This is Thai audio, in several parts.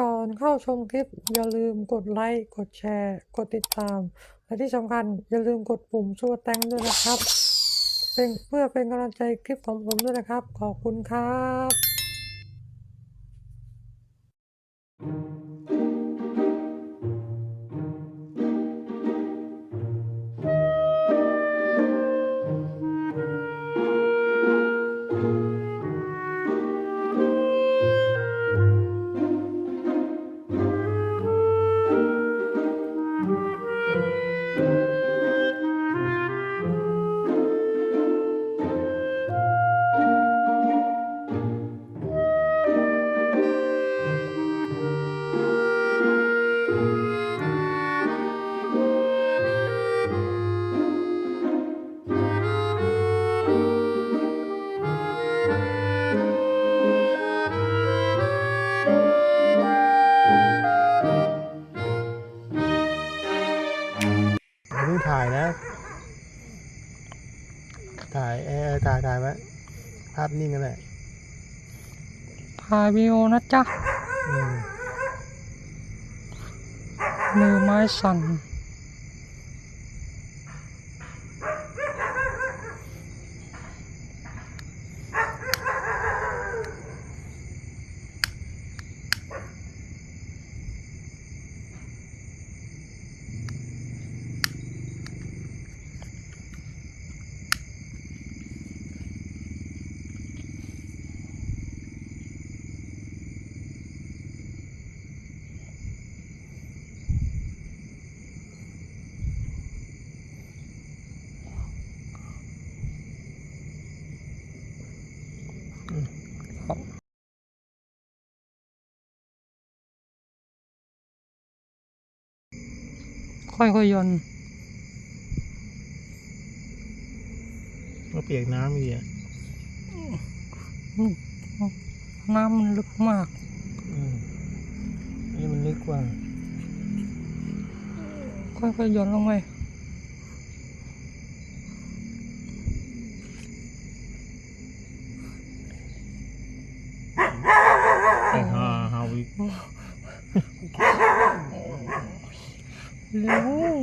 ก่อนเข้าชมคลิปอย่าลืมกดไลค์ กดแชร์ กดติดตาม และที่สำคัญอย่าลืมกดปุ่มชัวแตงด้วยนะครับเป็นเพื่อเป็นกำลังใจคลิปของผมด้วยนะครับ ขอบคุณครับ ถ่ายนะ ถ่ายเออถ่ายถ่ายไว้ภาพนิ่งกันแหละถ่ายวิดีโอนะจ๊ะอืมมือไม้สั่น ค่อยๆย่อนก็เปียกน้ำอีกอะน้ำมันลึกมากอืมนี่มันลึกกว่า ค่อยๆย่อนลงไปไอ้ห่าเฮาอี กเร็ว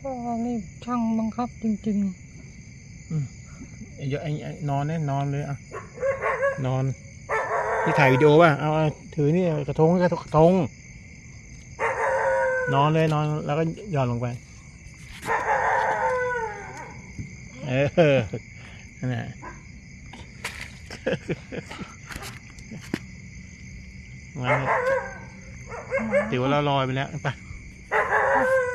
พ่อนี่ช่างบังคับจริงไอ้เดี๋ยวไอ้ไอ้นอนเนี่ยนอนเลยอะ นอนนี่ถ่ายวิดีโอป่ะ เอาถือนี่กระทงกระทงกระทง นอนเลยนอนแล้วก็หย่อนลงไป เออนั่นแหละ งั้นเนี่ยๆถือว่าเราลอยไปแล้วไปอืม